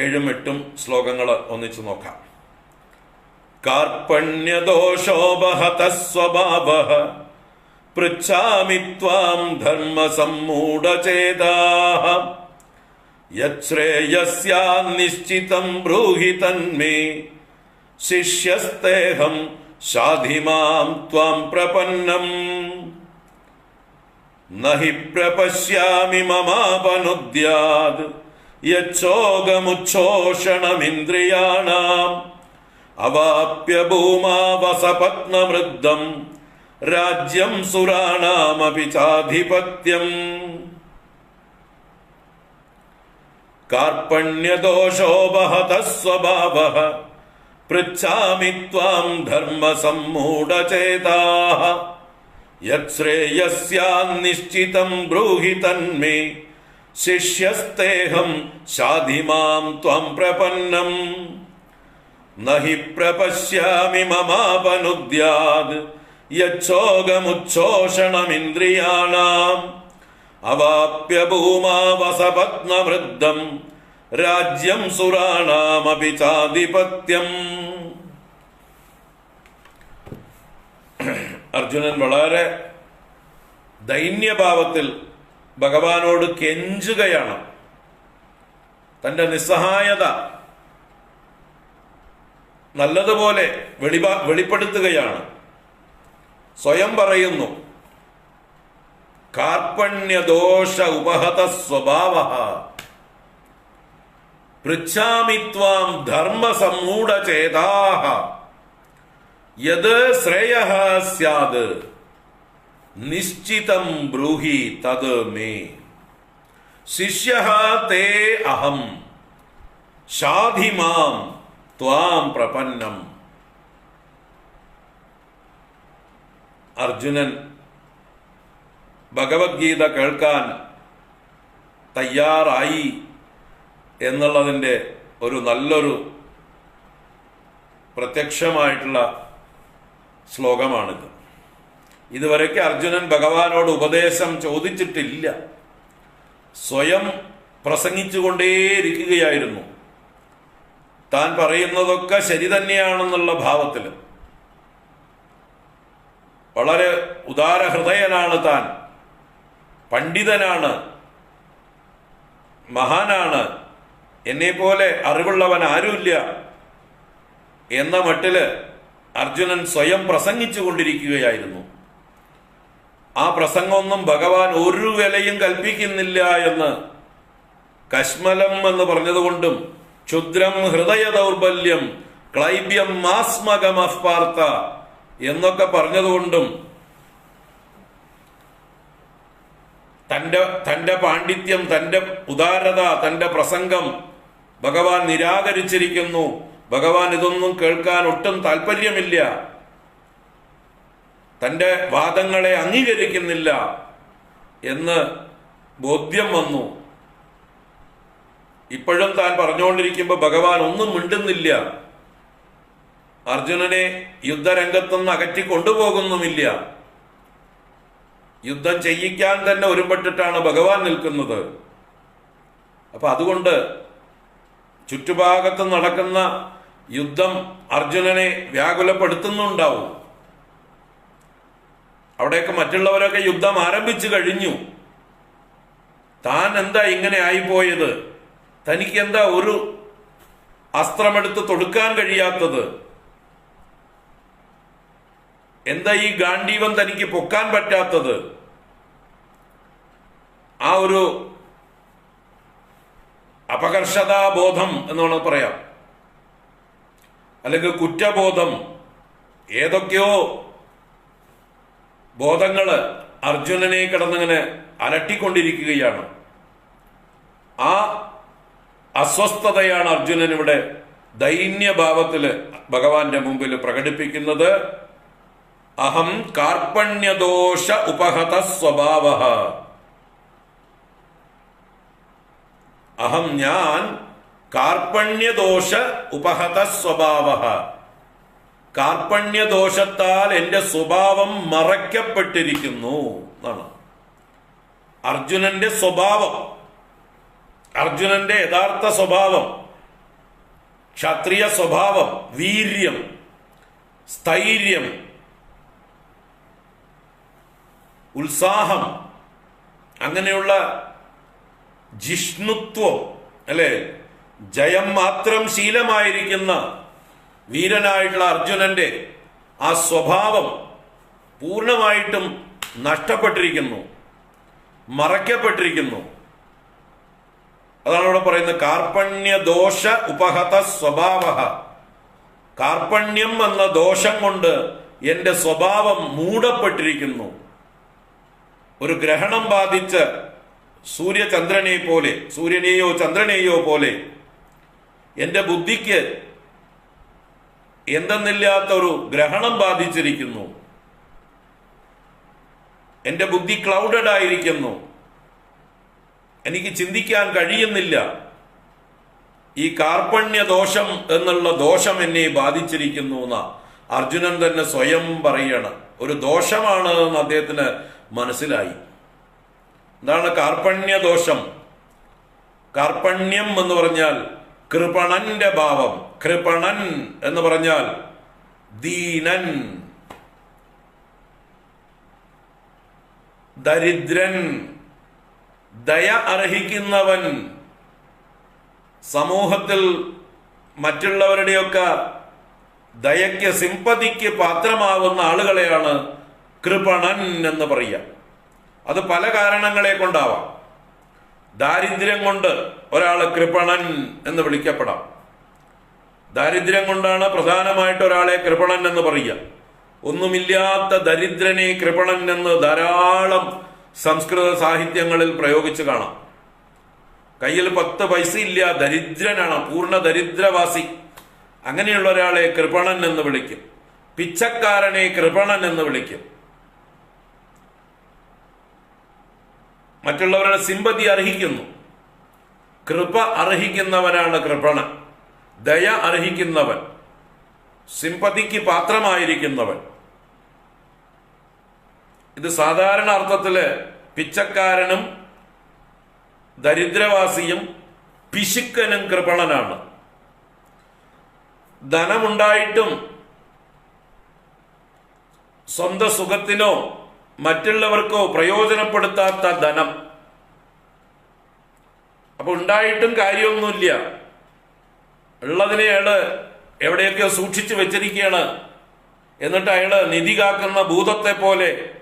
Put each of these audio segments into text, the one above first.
ഏഴും എട്ടും ശ്ലോകങ്ങൾ ഒന്നിച്ചു നോക്കാം. കാർപ്പണ്യദോഷോപഹത സ്വഭാവ പൃച്ഛാമി ത്വാം ധർമ്മസമ്മൂഢചേതാ യശ്രേയസ്യാനിശ്ചിതം ബ്രൂഹി തന്മേ ശിഷ്യസ്തേഹം ശാധിമാം ത്വാം പ്രപന്നം. നഹി പ്രപശ്യാമി മമാപനുദ്യാത് യച്ചോഗമുച്ഛോഷണമിന്ദ്രിയാണാം. അവാപ്യ ഭൂമാവസപത്നമൃദ്ധം. രാജ്യം സുരാണാമപി ചാധിപത്യം. കാർപ്പണ്യദോഷോപഹത സ്വഭാവ പൃച്ഛാമി ത്വാം ധർമ്മസമ്മൂഢചേതാ. യശ്രേയസ്യാനിശ്ചിതം ബ്രൂഹി തന്മേ. ശിഷ്യസ്തേഹം ശാധിമാം ത്വം പ്രപന്നം. നഹി പ്രപശ്യാമി മമാപനുദ്യാത് യച്ഛോഗമുച്ഛോഷണമിന്ദ്രിയാണാം അവാപ്യ ഭൂമാവസപത്നവൃദ്ധം രാജ്യം സുരാണാമപി ചാധിപത്യം. അർജുനൻ വളരെ ദൈന്യഭാവത്തിൽ ഭഗവാനോട് കെഞ്ചുകയാണ്. തന്റെ നിസ്സഹായത നല്ലതുപോലെ വെളിപ വെളിപ്പെടുത്തുകയാണ്. സ്വയം പറയുന്നു കാർപ്പണ്യദോഷ ഉപഹത സ്വഭാവ. പൃച്ഛാമിത്വാം ധർമ്മസമ്മൂഢചേതാഹ യത് ശ്രേയ സ്യാത് നിശ്ചിതം ബ്രൂഹി തത് മേ. ശിഷ്യ തേ അഹം. ഷാധിമാം ത്വാം പ്രപന്നം. അർജുനൻ ഭഗവത്ഗീത കേൾക്കാൻ തയ്യാറായി എന്നുള്ളതിന്റെ ഒരു നല്ലൊരു പ്രത്യക്ഷമായിട്ടുള്ള ശ്ലോകമാണിത്. ഇതുവരെയ്ക്ക് അർജുനൻ ഭഗവാനോട് ഉപദേശം ചോദിച്ചിട്ടില്ല. സ്വയം പ്രസംഗിച്ചുകൊണ്ടേയിരിക്കുകയായിരുന്നു. താൻ പറയുന്നതൊക്കെ ശരി തന്നെയാണെന്നുള്ള ഭാവത്തിൽ. വളരെ ഉദാരഹൃദയനാണ് താൻ. പണ്ഡിതനാണ്. മഹാനാണ്. എന്നെ പോലെ അറിവുള്ളവൻ ആരുമില്ല. എന്ന മട്ടിൽ അർജുനൻ സ്വയം പ്രസംഗിച്ചു കൊണ്ടിരിക്കുകയായിരുന്നു ആ പ്രസംഗമൊന്നും ഭഗവാൻ ഒരു വിലയും കൽപ്പിക്കുന്നില്ല എന്ന് കശ്മലം എന്ന് പറഞ്ഞതുകൊണ്ടും ക്ഷുദ്രം ഹൃദയ ദൗർബല്യം ക്ലൈബ്യം മാസ്മകമഫ്പാർത്ത എന്നൊക്കെ പറഞ്ഞതുകൊണ്ടും തന്റെ തന്റെ പാണ്ഡിത്യം തന്റെ ഉദാരത തന്റെ പ്രസംഗം ഭഗവാൻ നിരാകരിച്ചിരിക്കുന്നു. ഭഗവാൻ ഇതൊന്നും കേൾക്കാൻ ഒട്ടും താല്പര്യമില്ല തന്റെ വാദങ്ങളെ അംഗീകരിക്കുന്നില്ല എന്ന് ബോധ്യം വന്നു. ഇപ്പോഴും താൻ പറഞ്ഞുകൊണ്ടിരിക്കുമ്പോൾ ഭഗവാൻ ഒന്നും മിണ്ടുന്നില്ല. അർജുനനെ യുദ്ധരംഗത്തുനിന്ന് അകറ്റി കൊണ്ടുപോകുന്നുമില്ല. യുദ്ധം ചെയ്യിക്കാൻ തന്നെ ഒരുമ്പെട്ടിട്ടാണ് ഭഗവാൻ നിൽക്കുന്നത്. അപ്പൊ അതുകൊണ്ട് ചുറ്റുഭാഗത്ത് നടക്കുന്ന യുദ്ധം അർജുനനെ വ്യാകുലപ്പെടുത്തുന്നുണ്ടാവും. അവിടെയൊക്കെ മറ്റുള്ളവരൊക്കെ യുദ്ധം ആരംഭിച്ചു കഴിഞ്ഞു. താൻ എന്താ ഇങ്ങനെ ആയിപ്പോയത്? തനിക്ക് എന്താ ഒരു അസ്ത്രമെടുത്ത് തൊടുക്കാൻ കഴിയാത്തത്? എന്താ ഈ ഗാന്ധീവം തനിക്ക് പൊക്കാൻ പറ്റാത്തത്? ആ ഒരു അപകർഷതാബോധം എന്ന് വേണമെങ്കിൽ പറയാം. അല്ലെങ്കിൽ കുറ്റബോധം. ഏതൊക്കെയോ ബോധങ്ങൾ അർജുനനെ കിടന്നിങ്ങനെ അലട്ടിക്കൊണ്ടിരിക്കുകയാണ്. ആ അസ്വസ്ഥതയാണ് അർജുനൻ ഇവിടെ ദൈന്യഭാവത്തിൽ ഭഗവാന്റെ മുമ്പിൽ പ്രകടിപ്പിക്കുന്നത്. അഹം കാർപ്പണ്യദോഷ ഉപഹത സ്വഭാവ. അഹം ഞാൻ കാർപ്പണ്യദോഷ ഉപഹത സ്വഭാവ. കാർപ്പണ്യദോഷത്താൽ എന്റെ സ്വഭാവം മറയ്ക്കപ്പെട്ടിരിക്കുന്നു എന്നാണ്. അർജുനന്റെ സ്വഭാവം അർജുനന്റെ യഥാർത്ഥ സ്വഭാവം ക്ഷത്രിയ സ്വഭാവം വീര്യം സ്ഥൈര്യം ഉത്സാഹം അങ്ങനെയുള്ള ജിഷ്ണുത്വം അല്ലെ? ജയം മാത്രം ശീലമായിരിക്കുന്ന വീരനായിട്ടുള്ള അർജുനന്റെ ആ സ്വഭാവം പൂർണമായിട്ടും നഷ്ടപ്പെട്ടിരിക്കുന്നു മറയ്ക്കപ്പെട്ടിരിക്കുന്നു. അതാണ് ഇവിടെ പറയുന്നത്. കാർപ്പണ്യ ദോഷ ഉപഹത സ്വഭാവ കാർപ്പണ്യം എന്ന ദോഷം കൊണ്ട് എന്റെ സ്വഭാവം മൂടപ്പെട്ടിരിക്കുന്നു. ഒരു ഗ്രഹണം ബാധിച്ച് സൂര്യചന്ദ്രനെ പോലെ സൂര്യനെയോ ചന്ദ്രനെയോ പോലെ എന്റെ ബുദ്ധിക്ക് എന്തെന്നില്ലാത്ത ഒരു ഗ്രഹണം ബാധിച്ചിരിക്കുന്നു. എന്റെ ബുദ്ധി ക്ലൗഡഡ് ആയിരിക്കുന്നു. എനിക്ക് ചിന്തിക്കാൻ കഴിയുന്നില്ല. ഈ കാർപ്പണ്യ ദോഷം എന്നുള്ള ദോഷം എന്നെ ബാധിച്ചിരിക്കുന്നു എന്ന അർജുനൻ തന്നെ സ്വയം പറയണം. ഒരു ദോഷമാണ് എന്ന് അദ്ദേഹത്തിന് മനസ്സിലായി. എന്താണ് കാർപ്പണ്യ ദോഷം കാർപ്പണ്യം എന്ന് പറഞ്ഞാൽ കൃപണന്റെ ഭാവം കൃപണൻ എന്ന് പറഞ്ഞാൽ ദീനൻ ദരിദ്രൻ ദയ അർഹിക്കുന്നവൻ സമൂഹത്തിൽ മറ്റുള്ളവരുടെയൊക്കെ ദയയ്ക്ക് സിമ്പതിക്ക് പാത്രമാവുന്ന ആളുകളെയാണ് കൃപണൻ എന്ന് പറയുക. അത് പല കാരണങ്ങളെ കൊണ്ടാവാം. ദാരിദ്ര്യം കൊണ്ട് ഒരാൾ കൃപണൻ എന്ന് വിളിക്കപ്പെടാം. ദാരിദ്ര്യം കൊണ്ടാണ് പ്രധാനമായിട്ട് ഒരാളെ കൃപണൻ എന്ന് പറയുക. ഒന്നുമില്ലാത്ത ദരിദ്രനെ കൃപണൻ എന്ന് ധാരാളം സംസ്കൃത സാഹിത്യങ്ങളിൽ പ്രയോഗിച്ചു കാണാം. കയ്യിൽ പത്ത് പൈസ ഇല്ല ദരിദ്രനാണ് പൂർണ ദരിദ്രവാസി. അങ്ങനെയുള്ള ഒരാളെ കൃപണൻ എന്ന് വിളിക്കും. പിച്ചക്കാരനെ കൃപണൻ എന്ന് വിളിക്കും. മറ്റുള്ളവരുടെ സിമ്പതി അർഹിക്കുന്നു. കൃപ അർഹിക്കുന്നവനാണ് കൃപണ. ദയ അർഹിക്കുന്നവൻ. സിമ്പതിക്ക് പാത്രമായിരിക്കുന്നവൻ. ഇത് സാധാരണ അർത്ഥത്തിൽ പിച്ചക്കാരനും ദരിദ്രവാസിയും പിശുക്കനും കൃപണനാണ്. ധനമുണ്ടായിട്ടും സ്വന്തം സുഖത്തിനോ മറ്റുള്ളവർക്കോ പ്രയോജനപ്പെടുത്താത്ത ധനം. അപ്പൊ ഉണ്ടായിട്ടും കാര്യമൊന്നുമില്ല. ഉള്ളതിനെ അയാൾ എവിടെയൊക്കെയോ സൂക്ഷിച്ചു വെച്ചിരിക്കുകയാണ്. എന്നിട്ട് അയാൾ നിധി കാക്കുന്ന ഭൂതത്തെ പോലെ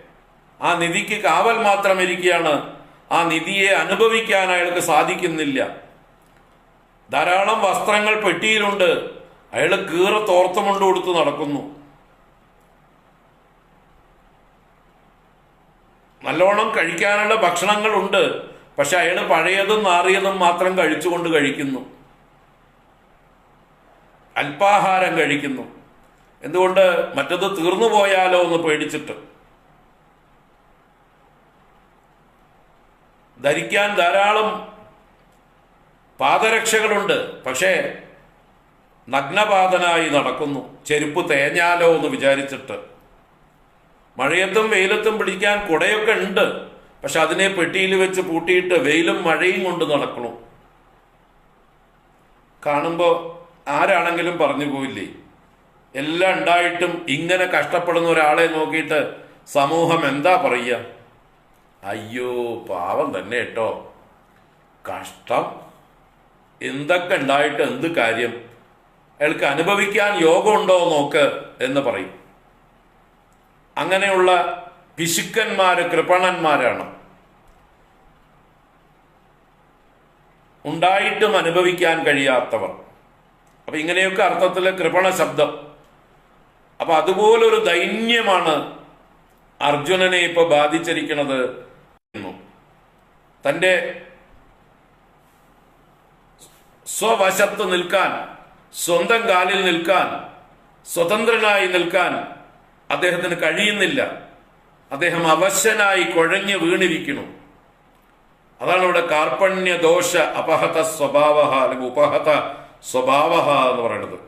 ആ നിധിക്ക് കാവൽ മാത്രം ഇരിക്കുകയാണ് ആ നിധിയെ അനുഭവിക്കാൻ അയാൾക്ക് സാധിക്കുന്നില്ല. ധാരാളം വസ്ത്രങ്ങൾ പെട്ടിയിലുണ്ട്. അയാൾ കീറ തോർത്തുമുണ്ട് കൊടുത്ത് നടക്കുന്നു. നല്ലോണം കഴിക്കാനുള്ള ഭക്ഷണങ്ങളുണ്ട്. പക്ഷെ അയാൾ പഴയതും നാറിയതും മാത്രം കഴിച്ചുകൊണ്ട് കഴിക്കുന്നു. അല്പാഹാരം കഴിക്കുന്നു. എന്തുകൊണ്ട് മറ്റത് തീർന്നു പോയാലോ എന്ന് പേടിച്ചിട്ട്. ധരിക്കാൻ ധാരാളം പാദരക്ഷകളുണ്ട്. പക്ഷേ നഗ്നപാതനായി നടക്കുന്നു. ചെരുപ്പ് തേഞ്ഞാലോ എന്ന് വിചാരിച്ചിട്ട്. മഴയത്തും വെയിലത്തും പിടിക്കാൻ കുടയൊക്കെ ഉണ്ട്. പക്ഷെ അതിനെ പെട്ടിയിൽ വെച്ച് പൂട്ടിയിട്ട് വെയിലും മഴയും കൊണ്ട് നടക്കണു. കാണുമ്പോൾ ആരാണെങ്കിലും പറഞ്ഞു പോയില്ലേ എല്ലാം ഉണ്ടായിട്ടും ഇങ്ങനെ കഷ്ടപ്പെടുന്ന ഒരാളെ നോക്കിയിട്ട് സമൂഹം എന്താ പറയുക? അയ്യോ പാവം തന്നെ കേട്ടോ. കഷ്ടം. എന്തൊക്കെ ഉണ്ടായിട്ട് എന്ത് കാര്യം? അയാൾക്ക് അനുഭവിക്കാൻ യോഗമുണ്ടോ നോക്ക് എന്ന് പറയും. അങ്ങനെയുള്ള പിശുക്കന്മാര് കൃപണന്മാരാണ്. ഉണ്ടായിട്ടും അനുഭവിക്കാൻ കഴിയാത്തവർ. അപ്പൊ ഇങ്ങനെയൊക്കെ അർത്ഥത്തിൽ കൃപണ ശബ്ദം. അപ്പൊ അതുപോലൊരു ദൈന്യമാണ് അർജുനനെ ഇപ്പൊ ബാധിച്ചിരിക്കുന്നത്. തന്റെ സ്വവശത്ത് നിൽക്കാൻ സ്വന്തം കാലിൽ നിൽക്കാൻ സ്വതന്ത്രനായി നിൽക്കാൻ അദ്ദേഹത്തിന് കഴിയുന്നില്ല. അദ്ദേഹം അവശനായി കുഴഞ്ഞു വീണിരിക്കുന്നു. അതാണ് ഇവിടെ കാർപ്പണ്യ ദോഷ അപഹത സ്വഭാവ അല്ലെങ്കിൽ ഉപഹത സ്വഭാവ എന്ന് പറയുന്നത്.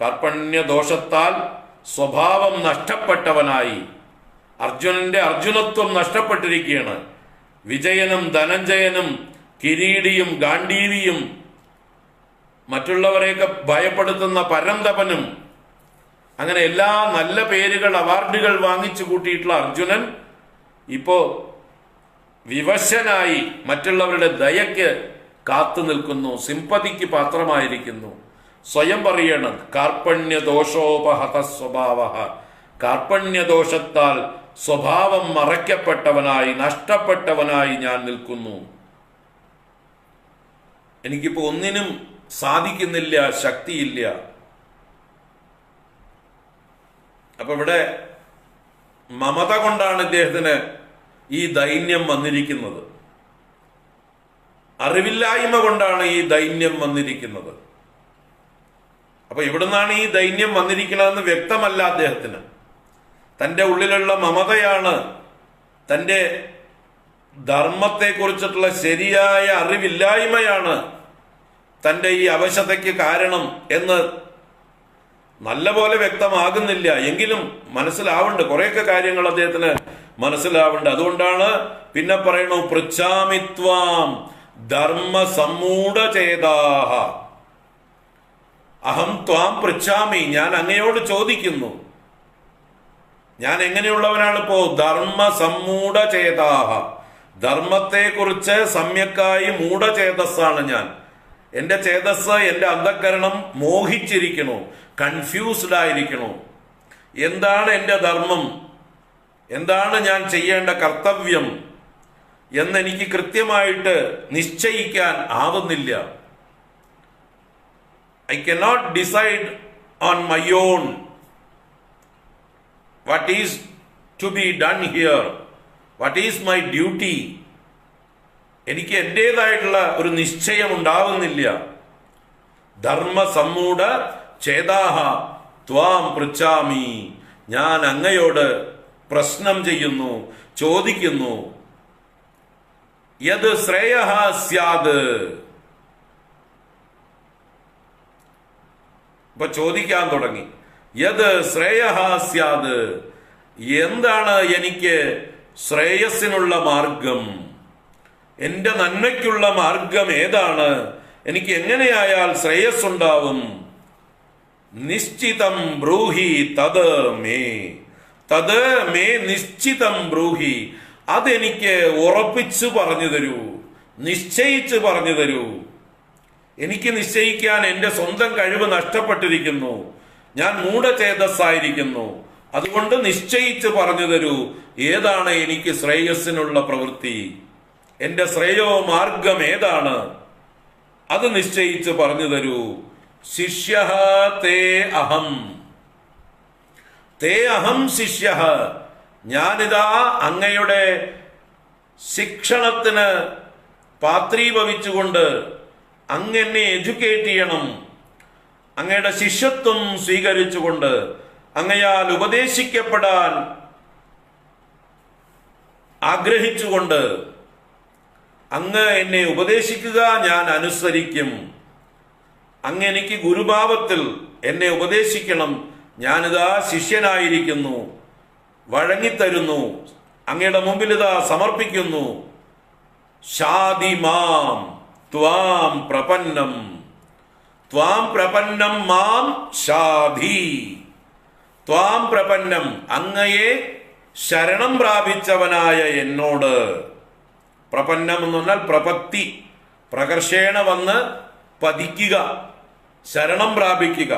കാർപ്പണ്യ ദോഷത്താൽ സ്വഭാവം നഷ്ടപ്പെട്ടവനായി അർജുനന്റെ അർജുനത്വം നഷ്ടപ്പെട്ടിരിക്കുകയാണ്. വിജയനും ധനഞ്ജയനും കിരീടിയും ഗാന്ധീവിയും മറ്റുള്ളവരെയൊക്കെ ഭയപ്പെടുത്തുന്ന പരന്തപനും അങ്ങനെ എല്ലാ നല്ല പേരുകൾ അവാർഡുകൾ വാങ്ങിച്ചു കൂട്ടിയിട്ടുള്ള അർജുനൻ ഇപ്പോ വിവശനായി മറ്റുള്ളവരുടെ ദയക്ക് കാത്തു നിൽക്കുന്നു സിമ്പതിക്ക് പാത്രമായിരിക്കുന്നു. സ്വയം പറയണം കാർപ്പണ്യദോഷോപഹത സ്വഭാവ കാർപ്പണ്യദോഷത്താൽ സ്വഭാവം മറയ്ക്കപ്പെട്ടവനായി നഷ്ടപ്പെട്ടവനായി ഞാൻ നിൽക്കുന്നു. എനിക്കിപ്പോ ഒന്നിനും സാധിക്കുന്നില്ല ശക്തിയില്ല. അപ്പൊ ഇവിടെ മമത കൊണ്ടാണ് ഇദ്ദേഹത്തിന് ഈ ദൈന്യം വന്നിരിക്കുന്നത്. അറിവില്ലായ്മ കൊണ്ടാണ് ഈ ദൈന്യം വന്നിരിക്കുന്നത്. അപ്പൊ ഇവിടുന്നാണ് ഈ ദൈന്യം വന്നിരിക്കുന്നതെന്ന് വ്യക്തമല്ല അദ്ദേഹത്തിന്. തന്റെ ഉള്ളിലുള്ള മമതയാണ് തന്റെ ധർമ്മത്തെക്കുറിച്ചിട്ടുള്ള ശരിയായ അറിവില്ലായ്മയാണ് തന്റെ ഈ അവശതയ്ക്ക് കാരണം എന്ന് നല്ലപോലെ വ്യക്തമാകുന്നില്ല. എങ്കിലും മനസ്സിലാവുണ്ട്. കുറെയൊക്കെ കാര്യങ്ങൾ അദ്ദേഹത്തിന് മനസ്സിലാവുണ്ട്. അതുകൊണ്ടാണ് പിന്നെ പറയണു പൃച്ഛാമിത്വാം ധർമ്മ സമ്മൂഢ ചേതാഹ. അഹം ത്വാം പൃച്ഛാമി. ഞാൻ അങ്ങയോട് ചോദിക്കുന്നു. ഞാൻ എങ്ങനെയുള്ളവനാണ് ഇപ്പോ ധർമ്മ സമ്മൂഢ ചേതാഹ. ധർമ്മത്തെക്കുറിച്ച് സമ്യക്കായി മൂഢചേതസ്സാണ് ഞാൻ. എന്റെ ചേതസ് എന്റെ അന്ധകരണം മോഹിച്ചിരിക്കണോ കൺഫ്യൂസ്ഡ് ആയിരിക്കണോ എന്താണ് എന്റെ ധർമ്മം? എന്താണ് ഞാൻ ചെയ്യേണ്ട കർത്തവ്യം? എന്നെനിക്ക് കൃത്യമായിട്ട് നിശ്ചയിക്കാൻ ആവുന്നില്ല. I cannot decide on my own what is to be done here what is my duty എനിക്ക് എന്റേതായിട്ടുള്ള ഒരു നിശ്ചയം ഉണ്ടാവുന്നില്ല ധർമ്മ സമ്മൂഢ ചേതാഹ ത്വാം പൃച്ഛാമി. ഞാൻ അങ്ങയോട് പ്രശ്നം ചെയ്യുന്നു ചോദിക്കുന്നു. യത് ശ്രേയ സ്യാത് ഇപ്പൊ ചോദിക്കാൻ തുടങ്ങി. യത് ശ്രേയ സ്യാത് എന്താണ് എനിക്ക് ശ്രേയസ്സിനുള്ള മാർഗം? എന്റെ നന്മയ്ക്കുള്ള മാർഗം ഏതാണ്? എനിക്ക് എങ്ങനെയായാൽ ശ്രേയസ് ഉണ്ടാവും നിശ്ചിതം ബ്രൂഹി തത് മേ. തത് മേ നിശ്ചിതം ബ്രൂഹി. അതെനിക്ക് ഉറപ്പിച്ചു പറഞ്ഞു തരൂ. നിശ്ചയിച്ച് പറഞ്ഞു തരൂ. എനിക്ക് നിശ്ചയിക്കാൻ എന്റെ സ്വന്തം കഴിവ് നഷ്ടപ്പെട്ടിരിക്കുന്നു. ഞാൻ മൂഢചേതസ്സായിരിക്കുന്നു. അതുകൊണ്ട് നിശ്ചയിച്ച് പറഞ്ഞു തരൂ. ഏതാണ് എനിക്ക് ശ്രേയസ്സിനുള്ള പ്രവൃത്തി? എന്റെ ശ്രേയോ മാർഗം ഏതാണ് അത് നിശ്ചയിച്ച് പറഞ്ഞു തരൂ. ശിഷ്യ തേ അഹം. തേ അഹം ശിഷ്യ. ഞാനിതാ അങ്ങയുടെ ശിക്ഷണത്തിന് പാത്രീഭവിച്ചുകൊണ്ട് അങ്ങെന്നെ എഡ്യൂക്കേറ്റ് ചെയ്യണം. അങ്ങയുടെ ശിഷ്യത്വം സ്വീകരിച്ചുകൊണ്ട് അങ്ങയാൽ ഉപദേശിക്കപ്പെടാൻ ആഗ്രഹിച്ചുകൊണ്ട് അങ്ങ് എന്നെ ഉപദേശിക്കുക ഞാൻ അനുസരിക്കും. അങ്ങ് എനിക്ക് ഗുരുഭാവത്തിൽ എന്നെ ഉപദേശിക്കണം. ഞാനിതാ ശിഷ്യനായിരിക്കുന്നു. വഴങ്ങിത്തരുന്നു. അങ്ങയുടെ മുമ്പിൽ ഇതാ സമർപ്പിക്കുന്നു ഷാദിമാം ത്വാം പ്രപന്നം. ത്വാം പ്രപന്നം മാം ഷാധി ത്വാം പ്രപന്നം അങ്ങയെ ശരണം പ്രാപിച്ചവനായ എന്നോട്. പ്രപന്നം എന്ന് പറഞ്ഞാൽ പ്രപത്തി. പ്രകർഷേണ വന്ന് പതിക്കുക ശരണം പ്രാപിക്കുക.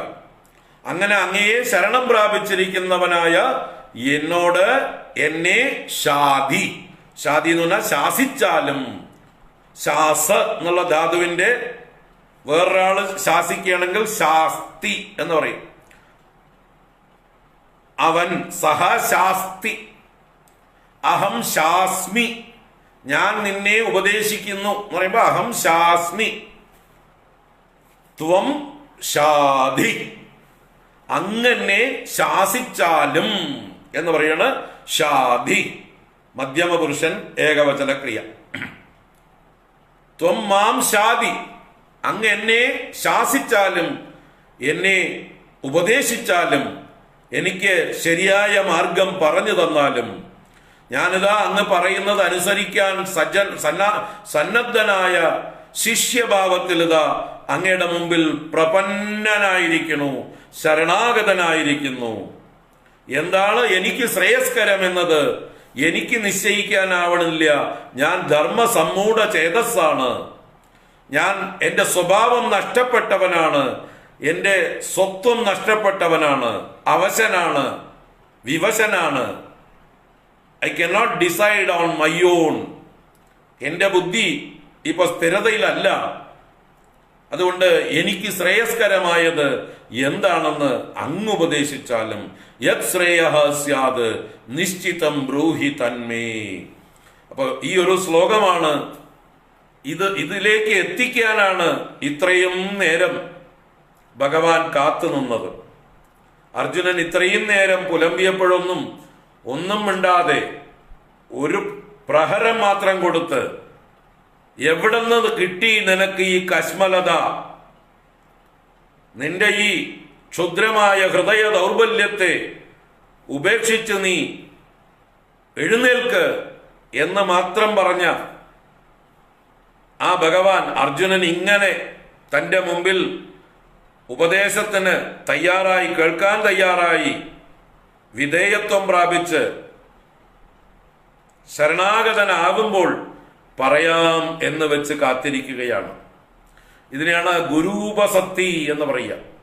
അങ്ങനെ അങ്ങയെ ശരണം പ്രാപിച്ചിരിക്കുന്നവനായ എന്നോട് എന്നെ ഷാദി ഷാദി എന്ന് പറഞ്ഞാൽ ശാസിച്ചാലും. ശാസ എന്നുള്ള ധാതുവിന്റെ വേറൊരാൾ ശാസിക്കുകയാണെങ്കിൽ ശാസ്തി എന്ന് പറയും. അവൻ സഹ ശാസ്തി. അഹം ശാസ്മി. ഞാൻ നിന്നെ ഉപദേശിക്കുന്നു എന്ന് പറയുമ്പോ അഹം ശാസ്മി. ത്വം ഷാധി അങ്ങനെ ശാസിച്ചാലും എന്ന് പറയാണ് ഷാധി മധ്യമ പുരുഷൻ ഏകവചന ക്രിയ ത്വം മാം ഷാദി അങ്ങ് എന്നെ ശാസിച്ചാലും എന്നെ ഉപദേശിച്ചാലും എനിക്ക് ശരിയായ മാർഗം പറഞ്ഞു തന്നാലും ഞാനിതാ അങ്ങ് പറയുന്നത് അനുസരിക്കാൻ സജ്ജൻ സന്ന സന്നദ്ധനായ ശിഷ്യഭാവത്തിൽ ഇതാ അങ്ങയുടെ മുമ്പിൽ പ്രപന്നനായിരിക്കുന്നു ശരണാഗതനായിരിക്കുന്നു. എന്താണ് എനിക്ക് ശ്രേയസ്കരം എന്നത് എനിക്ക് നിശ്ചയിക്കാനാവണില്ല. ഞാൻ ധർമ്മ സമ്മൂഢ ചേതസ്സാണ്. ഞാൻ എന്റെ സ്വഭാവം നഷ്ടപ്പെട്ടവനാണ്. എന്റെ സ്വത്വം നഷ്ടപ്പെട്ടവനാണ്. അവശനാണ്. വിവശനാണ്. I cannot decide on my own എന്റെ ബുദ്ധി ഇപ്പൊ സ്ഥിരതയിലല്ല. അതുകൊണ്ട് എനിക്ക് ശ്രേയസ്കരമായത് എന്താണെന്ന് അങ്ങ് ഉപദേശിച്ചാലും യത് ശ്രേയ സ്യാത് നിശ്ചിതം ബ്രൂഹി തന്മേ. അപ്പൊ ഈ ഒരു ശ്ലോകമാണ് ഇത് ഇതിലേക്ക് എത്തിക്കാനാണ് ഇത്രയും നേരം ഭഗവാൻ കാത്തു നിന്നത്. അർജുനൻ ഇത്രയും നേരം പുലമ്പിയപ്പോഴൊന്നും ഒന്നും മിണ്ടാതെ ഒരു പ്രഹരം മാത്രം കൊടുത്ത് എവിടെ നിന്ന് കിട്ടി നിനക്ക് ഈ കശ്മലത? നിന്റെ ഈ ക്ഷുദ്രമായ ഹൃദയ ദൗർബല്യത്തെ ഉപേക്ഷിച്ച് നീ എഴുന്നേൽക്ക് എന്ന് മാത്രം പറഞ്ഞ ആ ഭഗവാൻ അർജുനൻ ഇങ്ങനെ തന്റെ മുമ്പിൽ ഉപദേശത്തിന് തയ്യാറായി കേൾക്കാൻ തയ്യാറായി വിധേയത്വം പ്രാപിച്ച് ശരണാഗതനാകുമ്പോൾ പറയാം എന്ന് വെച്ച് കാത്തിരിക്കുകയാണ്. ഇതിനെയാണ് ഗുരൂപസക്തി എന്ന് പറയുക.